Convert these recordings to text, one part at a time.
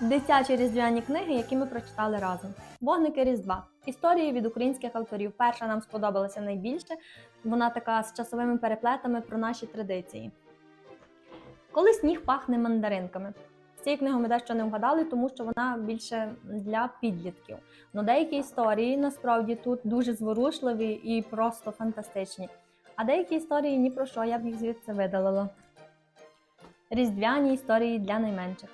Дитячі різдвяні книги, які ми прочитали разом. Вогники Різдва. Історії від українських авторів. Перша нам сподобалася найбільше. Вона така з часовими переплетами про наші традиції. Коли сніг пахне мандаринками. З цією книгою ми дещо не вгадали, тому що вона більше для підлітків. Ну деякі історії насправді тут дуже зворушливі і просто фантастичні. А деякі історії ні про що, я б їх звідси видалила. Різдвяні історії для найменших.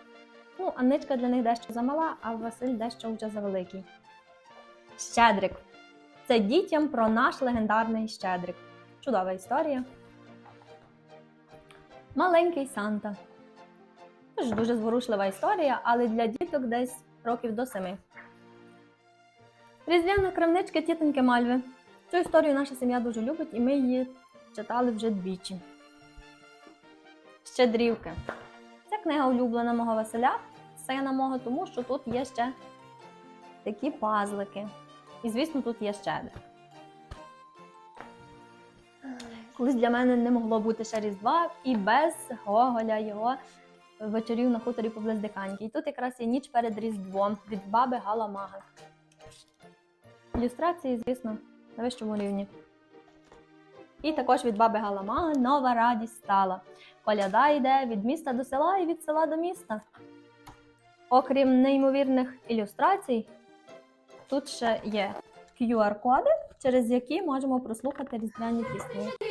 Ну, Анничка для них дещо замала, а Василь дещо вже завеликий. Щедрик. Це дітям про наш легендарний Щедрик. Чудова історія. Маленький Санта. Теж дуже зворушлива історія, але для діток десь років до семи. Різдвяна крамничка тітоньки Мальви. Цю історію наша сім'я дуже любить, і ми її читали вже двічі. Щедрівки. Книга улюблена мого Василя, сина мого, тому що тут є ще такі пазлики. І, звісно, тут є щедрик. Колись для мене не могло бути ще Різдва і без Гоголя його вечорів на хуторі поблизь Диканьки. І тут якраз є ніч перед Різдвом від баби Гала Мага. Ілюстрації, звісно, на вищому рівні. І також від баби Гала Мага нова радість стала. Коляда йде від міста до села і від села до міста. Окрім неймовірних ілюстрацій, тут ще є QR-коди, через які можемо прослухати різдвяні пісні.